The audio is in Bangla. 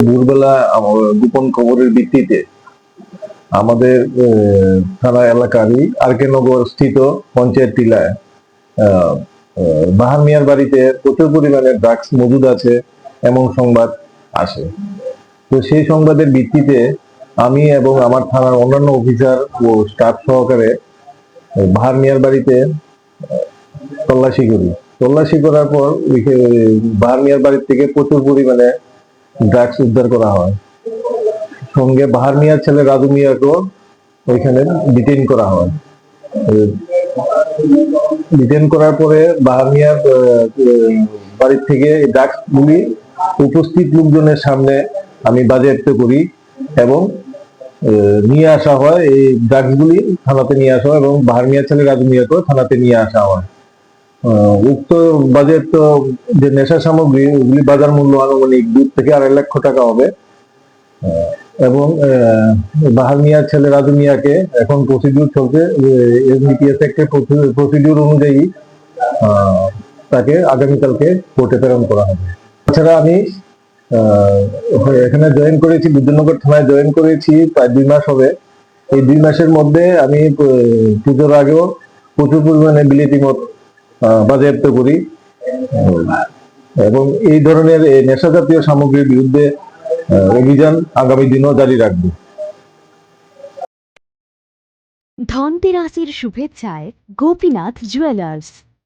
ভোরবেলা গোপন খবরের ভিত্তিতে আমাদের থানা এলাকারই নগর স্থিত পঞ্চায়েত টিলায় বাহার মিয়ার বাড়িতে প্রচুর পরিমাণে ড্রাগস মজুদ আছে এমন সংবাদ আসে। তো সেই সংবাদের ভিত্তিতে আমি এবং আমার থানার অন্যান্য অফিসার ও স্টাফ সহকারে বাহার মিয়ার বাড়িতে তল্লাশি করি। তল্লাশি করার পর বাহার মিয়ার বাড়ির থেকে প্রচুর পরিমাণে ড্রাগস উদ্ধার করা হয়। সঙ্গে বাহার মিয়ার ছেলে রাজু মিয়াকেও ওইখানে ডিটেইন করা হয়। ডিটেইন করার পরে বাহার মিয়ার বাড়ির থেকে ড্রাগস গুলি উপস্থিত লোকজনের সামনে আমি বাজেয়াপ্ত করি এবং নিয়ে আসা হয়। এই ড্রাগস গুলি থানাতে নিয়ে আসা হয় এবং বাহার মিয়ার ছেলে রাজু মিয়াকেও থানাতে নিয়ে আসা হয়। উক্ত বাজেট যে নেশা সামগ্রী ওগুলি বাজার মূল্য আনুমানিক দুই থেকে আড়াই লক্ষ টাকা হবে। এবং বাহার মিয়ার ছেলে রাজু মিয়াকে এখন প্রসিডিউর চলছে এসবিপিএস একটা প্রসিডিউর অনুযায়ী তাকে আগামীকালকে কোর্টে প্রেরণ করা হবে। তাছাড়া আমি এখানে জয়েন করেছি বিদ্যুৎনগর থানায় জয়েন করেছি, প্রায় দুই মাস হবে। এই দুই মাসের মধ্যে আমি পুজোর আগেও প্রচুর পরিমাণে বিলেতি মত বাজেয়াপ্ত করি। এবং এই ধরনের নেশা জাতীয় সামগ্রীর বিরুদ্ধে অভিযান আগামী দিনও জারি রাখব। ধনতেরাসের শুভেচ্ছায় গোপীনাথ জুয়েলার্স।